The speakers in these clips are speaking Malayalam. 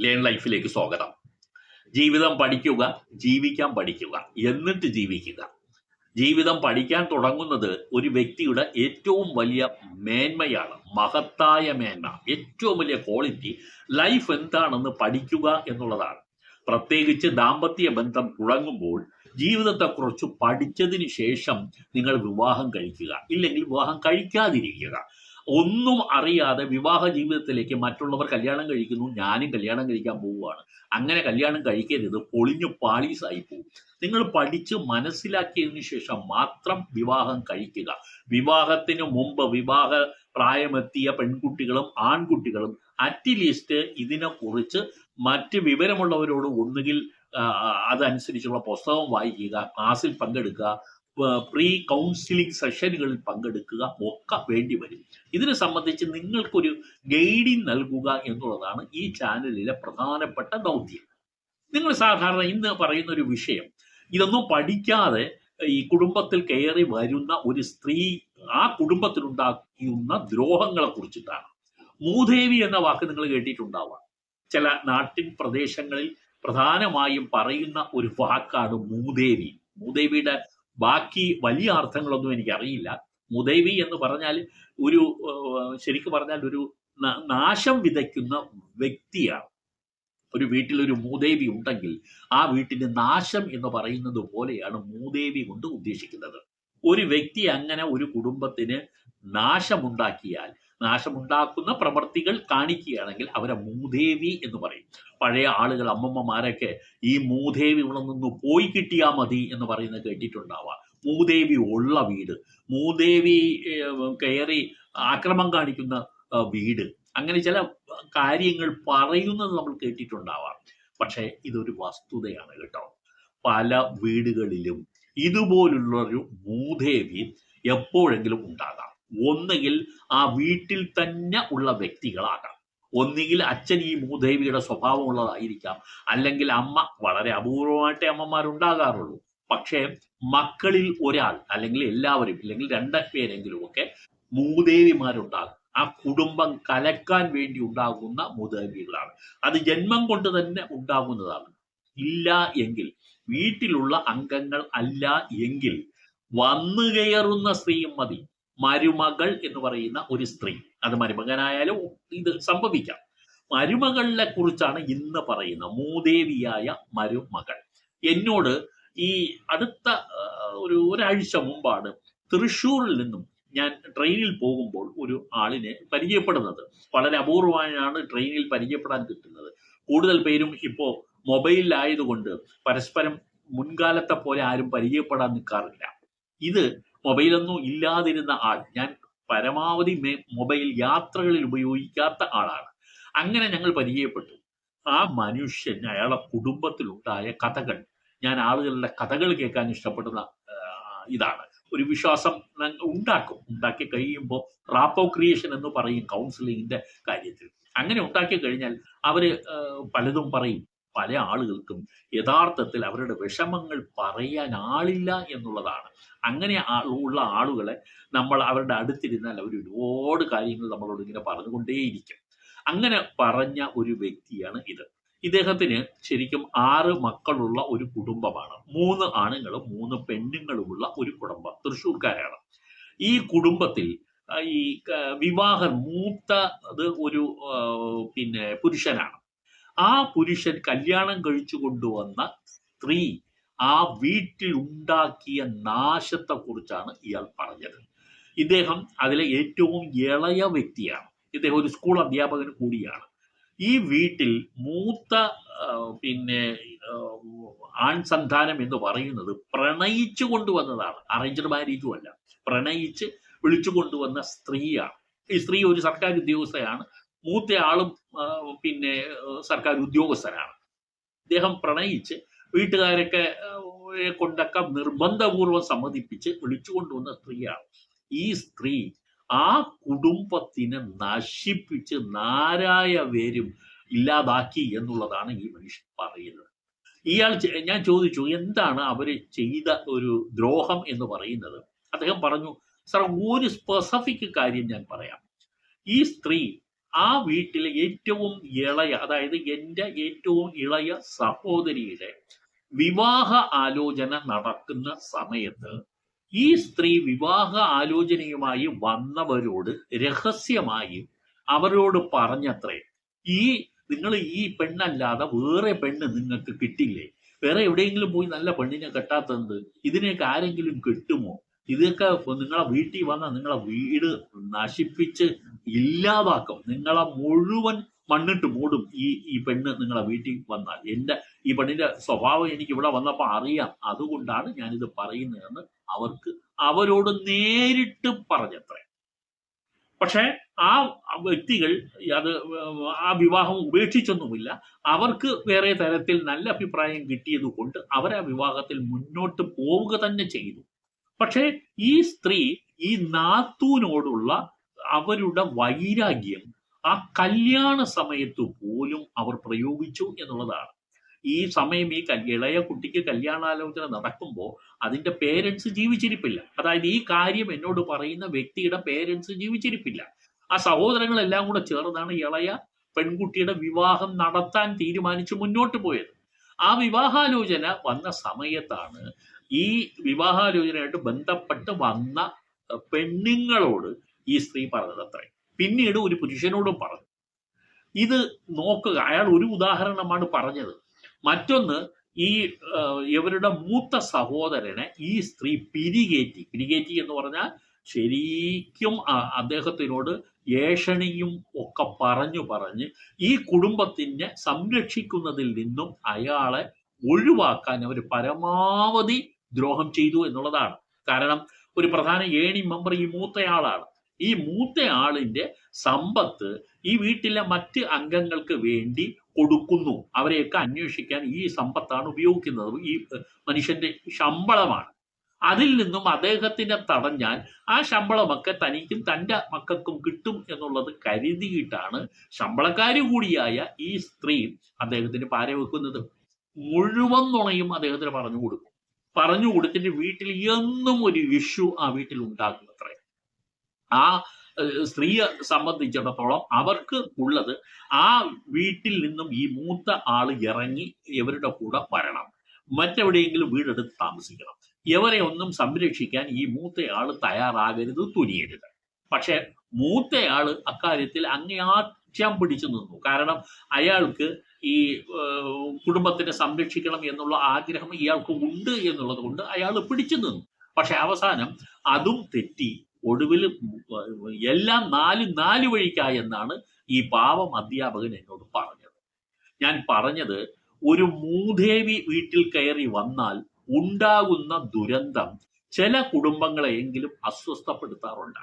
ലേൺ ലൈഫിലേക്ക് സ്വാഗതം. ജീവിതം പഠിക്കുക ജീവിക്കാൻ പഠിക്കുക. എന്നിട്ട് ജീവിക്കുക. ജീവിതം പഠിക്കാൻ തുടങ്ങുന്നത് ഒരു വ്യക്തിയുടെ ഏറ്റവും വലിയ മേന്മയാണ്. മഹത്തായ മേന്മ. ഏറ്റവും വലിയ ക്വാളിറ്റി ലൈഫ് എന്താണെന്ന് പഠിക്കുക എന്നുള്ളതാണ്. പ്രത്യേകിച്ച് ദാമ്പത്യ ബന്ധം തുടങ്ങുമ്പോൾ ജീവിതത്തെക്കുറിച്ച് പഠിച്ചതിന് ശേഷം നിങ്ങൾ വിവാഹം കഴിക്കുക. ഇല്ലെങ്കിൽ വിവാഹം കഴിക്കാതിരിക്കുക. ഒന്നും അറിയാതെ വിവാഹ ജീവിതത്തിലേക്ക് മറ്റുള്ളവർ കല്യാണം കഴിക്കുന്നു ഞാനും കല്യാണം കഴിക്കാൻ പോവുകയാണ്. അങ്ങനെ കല്യാണം കഴിക്കരുത് പൊളിഞ്ഞു പാളീസായി പോകും നിങ്ങൾ പഠിച്ച് മനസ്സിലാക്കിയതിനു ശേഷം മാത്രം വിവാഹം കഴിക്കുക. വിവാഹത്തിന് മുമ്പ് വിവാഹ പ്രായമെത്തിയ പെൺകുട്ടികളും ആൺകുട്ടികളും അറ്റ്ലീസ്റ്റ് ഇതിനെക്കുറിച്ച് മറ്റ് വിവരമുള്ളവരോട് ഒന്നുകിൽ അതനുസരിച്ചുള്ള പുസ്തകം വായിക്കുക ക്ലാസ്സിൽ പങ്കെടുക്കുക പ്രീ കൗൺസിലിംഗ് സെഷനുകളിൽ പങ്കെടുക്കുക ഒക്കെ വേണ്ടി വരും. ഇതിനെ സംബന്ധിച്ച് നിങ്ങൾക്കൊരു ഗൈഡിങ് നൽകുക എന്നുള്ളതാണ് ഈ ചാനലിലെ പ്രധാനപ്പെട്ട ദൗത്യം. നിങ്ങൾ സാധാരണ ഇന്ന് പറയുന്ന ഒരു വിഷയം ഇതൊന്നും പഠിക്കാതെ ഈ കുടുംബത്തിൽ കയറി വരുന്ന ഒരു സ്ത്രീ ആ കുടുംബത്തിലുണ്ടാക്കുന്ന ദ്രോഹങ്ങളെ കുറിച്ചിട്ടാണ്. മൂദേവി എന്ന വാക്ക് നിങ്ങൾ കേട്ടിട്ടുണ്ടാവാം. ചില നാട്ടിൻ പ്രദേശങ്ങളിൽ പ്രധാനമായും പറയുന്ന ഒരു വാക്കാണ് മൂദേവി. മൂദേവിയുടെ ബാക്കി വലിയ അർത്ഥങ്ങളൊന്നും എനിക്കറിയില്ല. മുദൈവി എന്ന് പറഞ്ഞാൽ ഒരു ശരിക്കും പറഞ്ഞാൽ ഒരു നാശം വിതയ്ക്കുന്ന വ്യക്തിയാണ്. ഒരു വീട്ടിൽ ഒരു മൂദേവി ഉണ്ടെങ്കിൽ ആ വീട്ടിന് നാശം എന്ന് പറയുന്നത് പോലെയാണ് മൂദേവി കൊണ്ട് ഉദ്ദേശിക്കുന്നത്. ഒരു വ്യക്തി അങ്ങനെ ഒരു കുടുംബത്തിന് നാശമുണ്ടാക്കിയാൽ നാശമുണ്ടാക്കുന്ന പ്രവർത്തികൾ കാണിക്കുകയാണെങ്കിൽ അവരെ മൂദേവി എന്ന് പറയും. പഴയ ആളുകൾ അമ്മമ്മമാരൊക്കെ ഈ മൂദേവി ഇവിടെ നിന്ന് പോയി കിട്ടിയാൽ മതി എന്ന് പറയുന്നത് കേട്ടിട്ടുണ്ടാവാം. മൂദേവി ഉള്ള വീട് മൂദേവി കയറി ആക്രമം കാണിക്കുന്ന വീട്. അങ്ങനെ ചില കാര്യങ്ങൾ പറയുന്നത് നമ്മൾ കേട്ടിട്ടുണ്ടാവാം. പക്ഷേ ഇതൊരു വസ്തുതയാണ് കേട്ടോ. പല വീടുകളിലും ഇതുപോലുള്ളൊരു മൂദേവി എപ്പോഴെങ്കിലും ഉണ്ടാകാം. ഒന്നുകിൽ ആ വീട്ടിൽ തന്നെ ഉള്ള വ്യക്തികളാകാം ഒന്നുകിൽ അച്ഛൻ ഈ മൂദേവിയുടെ സ്വഭാവമുള്ളതായിരിക്കാം. അല്ലെങ്കിൽ അമ്മ വളരെ അപൂർവമായിട്ടേ അമ്മമാരുണ്ടാകാറുള്ളൂ. പക്ഷേ മക്കളിൽ ഒരാൾ അല്ലെങ്കിൽ എല്ലാവരും അല്ലെങ്കിൽ രണ്ട് പേരെങ്കിലും ഒക്കെ മൂദേവിമാരുണ്ടാകും ആ കുടുംബം കലക്കാൻ വേണ്ടി ഉണ്ടാകുന്ന മൂദേവികളാണ് അത് ജന്മം കൊണ്ട് തന്നെ ഉണ്ടാകുന്നതാണ്. ഇല്ല എങ്കിൽ വീട്ടിലുള്ള അംഗങ്ങൾ അല്ല എങ്കിൽ വന്നു കയറുന്ന സ്ത്രീയും മതി. മരുമകൾ എന്ന് പറയുന്ന ഒരു സ്ത്രീ. അത് മരുമകനായാലും ഇത് സംഭവിക്കാം. മരുമകളിനെ കുറിച്ചാണ് ഇന്ന് പറയുന്ന മൂദേവിയായ മരുമകൾ. എന്നോട് ഈ അടുത്ത ഒരു ഒരാഴ്ച മുമ്പാണ് തൃശ്ശൂരിൽ നിന്നും ഞാൻ ട്രെയിനിൽ പോകുമ്പോൾ ഒരു ആളിനെ പരിചയപ്പെടുന്നത്. വളരെ അപൂർവമായാണ് ട്രെയിനിൽ പരിചയപ്പെടാൻ കിട്ടുന്നത്. കൂടുതൽ പേരും ഇപ്പോൾ മൊബൈലിലായതുകൊണ്ട് പരസ്പരം മുൻകാലത്തെ പോലെ ആരും പരിചയപ്പെടാൻ നിൽക്കാറില്ല. ഇത് മൊബൈലൊന്നും ഇല്ലാതിരുന്ന ആൾ ഞാൻ പരമാവധി മൊബൈൽ യാത്രകളിൽ ഉപയോഗിക്കാത്ത ആളാണ്. അങ്ങനെ ഞങ്ങൾ പരിചയപ്പെട്ടു. ആ മനുഷ്യൻ അയാളെ കുടുംബത്തിലുണ്ടായ കഥകൾ ഞാൻ ആളുകളുടെ കഥകൾ കേൾക്കാൻ ഇഷ്ടപ്പെടുന്ന ഇതാണ്. ഒരു വിശ്വാസം ഉണ്ടാക്കും. ഉണ്ടാക്കി കഴിയുമ്പോൾ റാപ്പോ ക്രിയേഷൻ എന്ന് പറയും കൗൺസിലിങ്ങിന്റെ കാര്യത്തിൽ. അങ്ങനെ ഉണ്ടാക്കി കഴിഞ്ഞാൽ അവർ പലതും പറയും. പല ആളുകൾക്കും യഥാർത്ഥത്തിൽ അവരുടെ വിഷമങ്ങൾ പറയാൻ ആളില്ല എന്നുള്ളതാണ്. അങ്ങനെ ഉള്ള ആളുകളെ നമ്മൾ അവരുടെ അടുത്തിരുന്നാൽ അവർ ഒരുപാട് കാര്യങ്ങൾ നമ്മളോട് ഇങ്ങനെ പറഞ്ഞുകൊണ്ടേയിരിക്കും. അങ്ങനെ പറഞ്ഞ ഒരു വ്യക്തിയാണ് ഇത്. ഇദ്ദേഹത്തിന് ശരിക്കും ആറ് മക്കളുള്ള ഒരു കുടുംബമാണ്. മൂന്ന് ആണുങ്ങളും മൂന്ന് പെണ്ണുങ്ങളുമുള്ള ഒരു കുടുംബം. തൃശ്ശൂർക്കാരാണ്. ഈ കുടുംബത്തിൽ ഈ വിവാഹം മൂത്ത ഒരു പിന്നെ പുരുഷനാണ്. ആ പുരുഷൻ കല്യാണം കഴിച്ചു കൊണ്ടുവന്ന സ്ത്രീ ആ വീട്ടിൽ ഉണ്ടാക്കിയ നാശത്തെ കുറിച്ചാണ് ഇയാൾ പറഞ്ഞത്. ഇദ്ദേഹം അതിലെ ഏറ്റവും ഇളയ വ്യക്തിയാണ്. ഇദ്ദേഹം ഒരു സ്കൂൾ അധ്യാപകൻ കൂടിയാണ്. ഈ വീട്ടിൽ മൂത്ത പിന്നെ ആൺ സന്താനം എന്ന് പറയുന്നത് പ്രണയിച്ചു കൊണ്ടുവന്നതാണ്. അറേഞ്ച്ഡ് മാരേജും അല്ല. പ്രണയിച്ച് വിളിച്ചു കൊണ്ടുവന്ന സ്ത്രീയാണ്. ഈ സ്ത്രീ ഒരു സർക്കാർ ഉദ്യോഗസ്ഥയാണ്. മൂത്ത ആളും പിന്നെ സർക്കാർ ഉദ്യോഗസ്ഥനാണ് അദ്ദേഹം പ്രണയിച്ച് വീട്ടുകാരൊക്കെ കൊണ്ടൊക്കെ നിർബന്ധപൂർവം സമ്മതിപ്പിച്ച് വിളിച്ചു കൊണ്ടുവന്ന സ്ത്രീയാണ്. ഈ സ്ത്രീ ആ കുടുംബത്തിനെ നശിപ്പിച്ച് നാരായ പേരും ഇല്ലാതാക്കി എന്നുള്ളതാണ് ഈ മനുഷ്യൻ പറയുന്നത്. ഇയാൾ ഞാൻ ചോദിച്ചു എന്താണ് അവർ ചെയ്ത ഒരു ദ്രോഹം എന്ന് പറയുന്നത്? അദ്ദേഹം പറഞ്ഞു സാർ ഒരു സ്പെസിഫിക് കാര്യം ഞാൻ പറയാം. ഈ സ്ത്രീ ആ വീട്ടിലെ ഏറ്റവും ഇളയ അതായത് എന്റെ ഏറ്റവും ഇളയ സഹോദരിയുടെ വിവാഹ ആലോചന നടക്കുന്ന സമയത്ത് ഈ സ്ത്രീ വിവാഹ ആലോചനയുമായി വന്നവരോട് രഹസ്യമായി അവരോട് പറഞ്ഞത്രേ ഈ നിങ്ങൾ ഈ പെണ്ണല്ലാതെ വേറെ പെണ്ണ് നിങ്ങൾക്ക് കിട്ടില്ലേ? വേറെ എവിടെയെങ്കിലും പോയി നല്ല പെണ്ണിനെ കെട്ടാത്തത് ഇതിനെയൊക്കെ ആരെങ്കിലും കിട്ടുമോ? ഇതൊക്കെ നിങ്ങളെ വീട്ടിൽ വന്ന നിങ്ങളെ വീട് നശിപ്പിച്ച് ഇല്ലാതാക്കും. നിങ്ങളെ മുഴുവൻ മണ്ണിട്ട് മൂടും ഈ ഈ പെണ്ണ് നിങ്ങളെ വീട്ടിൽ വന്നാൽ. എന്റെ ഈ പെണ്ണിന്റെ സ്വഭാവം എനിക്ക് ഇവിടെ വന്നപ്പോൾ അറിയാം. അതുകൊണ്ടാണ് ഞാനിത് പറയുന്നതെന്ന് അവർക്ക് അവരോട് നേരിട്ട് പറഞ്ഞത്രേ. പക്ഷേ ആ വ്യക്തികൾ അത് ആ വിവാഹം ഉപേക്ഷിച്ചൊന്നുമില്ല. അവർക്ക് വേറെ തരത്തിൽ നല്ല അഭിപ്രായം കിട്ടിയത് കൊണ്ട് അവർ ആ വിവാഹത്തിൽ മുന്നോട്ട് പോവുക തന്നെ ചെയ്തു. പക്ഷേ ഈ സ്ത്രീ ഈ നാത്തൂനോടുള്ള അവരുടെ വൈരാഗ്യം ആ കല്യാണ സമയത്ത് പോലും അവർ പ്രയോഗിച്ചു എന്നുള്ളതാണ്. ഈ സമയം ഈ ഇളയ കുട്ടിക്ക് കല്യാണാലോചന നടക്കുമ്പോൾ അതിന്റെ പേരൻസ് ജീവിച്ചിരിപ്പില്ല. അതായത് ഈ കാര്യം എന്നോട് പറയുന്ന വ്യക്തിയുടെ പേരൻസ് ജീവിച്ചിരിപ്പില്ല. ആ സഹോദരങ്ങളെല്ലാം കൂടെ ചേർന്നാണ് ഇളയ പെൺകുട്ടിയുടെ വിവാഹം നടത്താൻ തീരുമാനിച്ച് മുന്നോട്ട് പോയത്. ആ വിവാഹാലോചന വന്ന സമയത്താണ് ഈ വിവാഹാലോചനയായിട്ട് ബന്ധപ്പെട്ട് വന്ന പെണ്ണുങ്ങളോട് ഈ സ്ത്രീ പറഞ്ഞത് അത്രേ. പിന്നീട് ഒരു പുരുഷനോടും പറഞ്ഞു. ഇത് നോക്കുക അയാൾ ഒരു ഉദാഹരണമാണ് പറഞ്ഞത്. മറ്റൊന്ന് ഈ ഇവരുടെ മൂത്ത സഹോദരനെ ഈ സ്ത്രീ പിരികേറ്റി. പിരികേറ്റി എന്ന് പറഞ്ഞാൽ ശരിക്കും അദ്ദേഹത്തിനോട് ഏഷണിയും ഒക്കെ പറഞ്ഞു പറഞ്ഞ് ഈ കുടുംബത്തിനെ സംരക്ഷിക്കുന്നതിൽ നിന്നും അയാളെ ഒഴിവാക്കാൻ അവർ പരമാവധി ദ്രോഹം ചെയ്തു എന്നുള്ളതാണ്. കാരണം ഒരു പ്രധാന ഏണി മെമ്പർ ഈ മൂത്തയാളാണ്. ഈ മൂത്തയാളിന്റെ സമ്പത്ത് ഈ വീട്ടിലെ മറ്റ് അംഗങ്ങൾക്ക് വേണ്ടി കൊടുക്കുന്നു. അവരെയൊക്കെ അന്വേഷിക്കാൻ ഈ സമ്പത്താണ് ഉപയോഗിക്കുന്നത്. ഈ മനുഷ്യന്റെ ശമ്പളമാണ്. അതിൽ നിന്നും അദ്ദേഹത്തിനെ തടഞ്ഞാൽ ആ ശമ്പളമൊക്കെ തനിക്കും തന്റെ മക്കൾക്കും കിട്ടും എന്നുള്ളത് കരുതിയിട്ടാണ് ശമ്പളക്കാരി കൂടിയായ ഈ സ്ത്രീ അദ്ദേഹത്തിന് പാര വെക്കുന്നത് മുഴുവൻ നുണയും അദ്ദേഹത്തിന് പറഞ്ഞു കൊടുക്കും. പറഞ്ഞു കൊടുത്തിട്ട് വീട്ടിൽ എന്നും ഒരു ഇഷ്യൂ ആ വീട്ടിൽ ഉണ്ടാക്കും അത്രേ ആ സ്ത്രീയെ സംബന്ധിച്ചിടത്തോളം അവർക്ക് ഉള്ളത് ആ വീട്ടിൽ നിന്നും ഈ മൂത്ത ആൾ ഇറങ്ങി ഇവരുടെ കൂടെ വരണം. മറ്റെവിടെയെങ്കിലും വീടെടുത്ത് താമസിക്കണം. ഇവരെ ഒന്നും സംരക്ഷിക്കാൻ ഈ മൂത്തയാൾ തയ്യാറാകരുത് തുനിയരുത്. പക്ഷെ മൂത്തയാൾ അക്കാര്യത്തിൽ അങ്ങേയാറ്റം പിടിച്ചു നിന്നു. കാരണം അയാൾക്ക് ഈ കുടുംബത്തിനെ സംരക്ഷിക്കണം എന്നുള്ള ആഗ്രഹം ഇയാൾക്ക് ഉണ്ട് എന്നുള്ളത് കൊണ്ട് അയാൾ പിടിച്ചു നിന്നു. പക്ഷെ അവസാനം അതും തെറ്റി. ഒടുവിൽ എല്ലാം നാല് നാല് വഴിക്കായെന്നാണ് ഈ പാവം അധ്യാപകൻ എന്നോട് പറഞ്ഞത്. ഞാൻ പറഞ്ഞത് ഒരു മൂദേവി വീട്ടിൽ കയറി വന്നാൽ ഉണ്ടാകുന്ന ദുരന്തം ചില കുടുംബങ്ങളെയെങ്കിലും അസ്വസ്ഥപ്പെടുത്താറുണ്ട്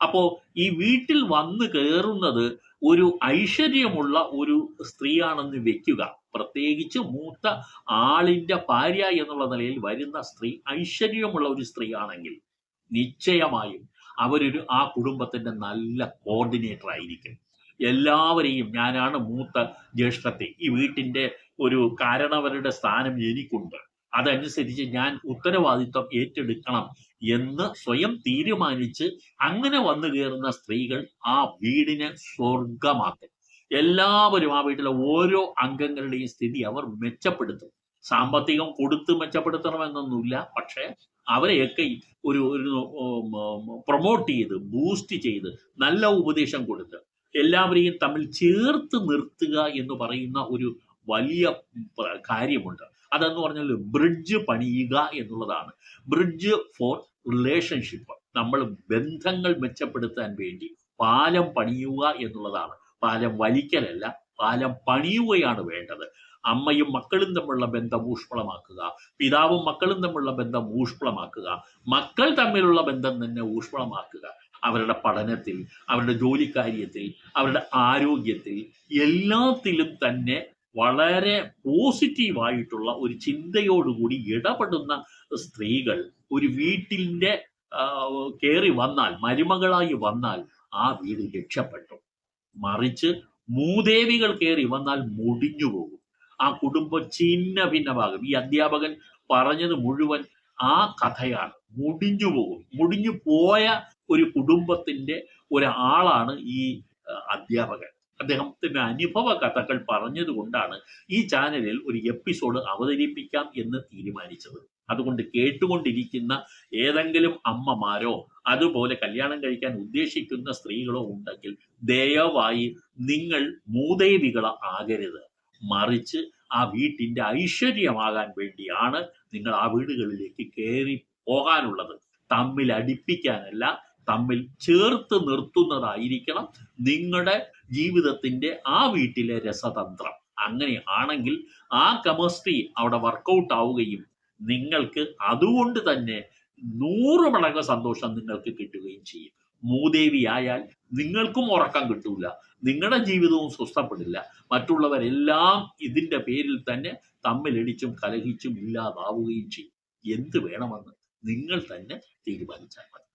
അപ്പോ ഈ വീട്ടിൽ വന്ന് കയറുന്നത് ഒരു ഐശ്വര്യമുള്ള ഒരു സ്ത്രീയാണെന്ന് വെക്കുക. പ്രത്യേകിച്ച് മൂത്ത ആളിന്റെ ഭാര്യ എന്നുള്ള നിലയിൽ വരുന്ന സ്ത്രീ ഐശ്വര്യമുള്ള ഒരു സ്ത്രീയാണെങ്കിൽ നിശ്ചയമായും അവരൊരു ആ കുടുംബത്തിന്റെ നല്ല കോർഡിനേറ്റർ ആയിരിക്കും. എല്ലാവരെയും ഞാനാണ് മൂത്ത ജ്യേഷ്ഠത്തെ. ഈ വീട്ടിന്റെ ഒരു കാരണവരുടെ സ്ഥാനം എനിക്കുണ്ട്. അതനുസരിച്ച് ഞാൻ ഉത്തരവാദിത്വം ഏറ്റെടുക്കണം എന്ന് സ്വയം തീരുമാനിച്ച് അങ്ങനെ വന്നു കയറുന്ന സ്ത്രീകൾ ആ വീടിനെ സ്വർഗമാക്കും എല്ലാവരും ആ വീട്ടിലെ ഓരോ അംഗങ്ങളുടെയും സ്ഥിതി അവർ മെച്ചപ്പെടുത്തും. സാമ്പത്തികം കൊടുത്ത് മെച്ചപ്പെടുത്തണമെന്നൊന്നുമില്ല. പക്ഷേ അവരെയൊക്കെ ഒരു ഒരു പ്രൊമോട്ട് ചെയ്ത് ബൂസ്റ്റ് ചെയ്ത് നല്ല ഉപദേശം കൊടുത്ത് എല്ലാവരെയും തമ്മിൽ ചേർത്ത് നിർത്തുക എന്ന് പറയുന്ന ഒരു വലിയ കാര്യമുണ്ട്. അതെന്ന് പറഞ്ഞാൽ ബ്രിഡ്ജ് പണിയുക എന്നുള്ളതാണ്. ബ്രിഡ്ജ് ഫോർ റിലേഷൻഷിപ്പ് നമ്മൾ ബന്ധങ്ങൾ മെച്ചപ്പെടുത്താൻ വേണ്ടി പാലം പണിയുക എന്നുള്ളതാണ്. പാലം വലിക്കലല്ല പാലം പണിയുകയാണ് വേണ്ടത്. അമ്മയും മക്കളും തമ്മിലുള്ള ബന്ധം ഊഷ്മളമാക്കുക പിതാവും മക്കളും തമ്മിലുള്ള ബന്ധം ഊഷ്മളമാക്കുക മക്കൾ തമ്മിലുള്ള ബന്ധം തന്നെ ഊഷ്മളമാക്കുക. അവരുടെ പഠനത്തിൽ അവരുടെ ജോലിക്കാര്യത്തിൽ അവരുടെ ആരോഗ്യത്തിൽ എല്ലാത്തിലും തന്നെ വളരെ പോസിറ്റീവായിട്ടുള്ള ഒരു ചിന്തയോടുകൂടി ഇടപെടുന്ന സ്ത്രീകൾ ഒരു വീട്ടിന്റെ കയറി വന്നാൽ മരുമകളായി വന്നാൽ ആ വീട് രക്ഷപ്പെട്ടു. മറിച്ച് മൂദേവികൾ കയറി വന്നാൽ മുടിഞ്ഞു പോകും. ആ കുടുംബം ചിന്ന ഭിന്നമാകും. ഈ അധ്യാപകൻ പറഞ്ഞത് മുഴുവൻ ആ കഥയാണ്. മുടിഞ്ഞു പോകും. മുടിഞ്ഞു പോയ ഒരു കുടുംബത്തിന്റെ ഒരാളാണ് ഈ അധ്യാപകൻ. അദ്ദേഹത്തിന്റെ അനുഭവ കഥകൾ പറഞ്ഞതുകൊണ്ടാണ് ഈ ചാനലിൽ ഒരു എപ്പിസോഡ് അവതരിപ്പിക്കാം എന്ന് തീരുമാനിച്ചത്. അതുകൊണ്ട് കേട്ടുകൊണ്ടിരിക്കുന്ന ഏതെങ്കിലും അമ്മമാരോ അതുപോലെ കല്യാണം കഴിക്കാൻ ഉദ്ദേശിക്കുന്ന സ്ത്രീകളോ ഉണ്ടെങ്കിൽ ദയവായി നിങ്ങൾ മൂദേവികൾ ആകരുത്. മറിച്ച് ആ വീട്ടിന്റെ ഐശ്വര്യമാകാൻ വേണ്ടിയാണ് നിങ്ങൾ ആ വീടുകളിലേക്ക് കയറി പോകാനുള്ളത്. തമ്മിൽ അടിപ്പിക്കാനല്ല തമ്മിൽ ചേർത്ത് നിർത്തുന്നതായിരിക്കണം നിങ്ങളുടെ ജീവിതത്തിന്റെ ആ വീട്ടിലെ രസതന്ത്രം. അങ്ങനെയാണെങ്കിൽ ആ കെമിസ്ട്രി അവിടെ വർക്കൗട്ട് ആവുകയും നിങ്ങൾക്ക് അതുകൊണ്ട് തന്നെ നൂറ് മടങ്ങ് സന്തോഷം നിങ്ങൾക്ക് കിട്ടുകയും ചെയ്യും. മൂദേവി ആയാൽ നിങ്ങൾക്കും ഉറക്കം കിട്ടൂല നിങ്ങളുടെ ജീവിതവും സ്വസ്ഥപ്പെടില്ല. മറ്റുള്ളവരെല്ലാം ഇതിന്റെ പേരിൽ തന്നെ തമ്മിലടിച്ചും കലഹിച്ചും ഇല്ലാതാവുകയും ചെയ്യും. എന്ത് വേണമെന്ന് നിങ്ങൾ തന്നെ തീരുമാനിച്ചാൽ മതി.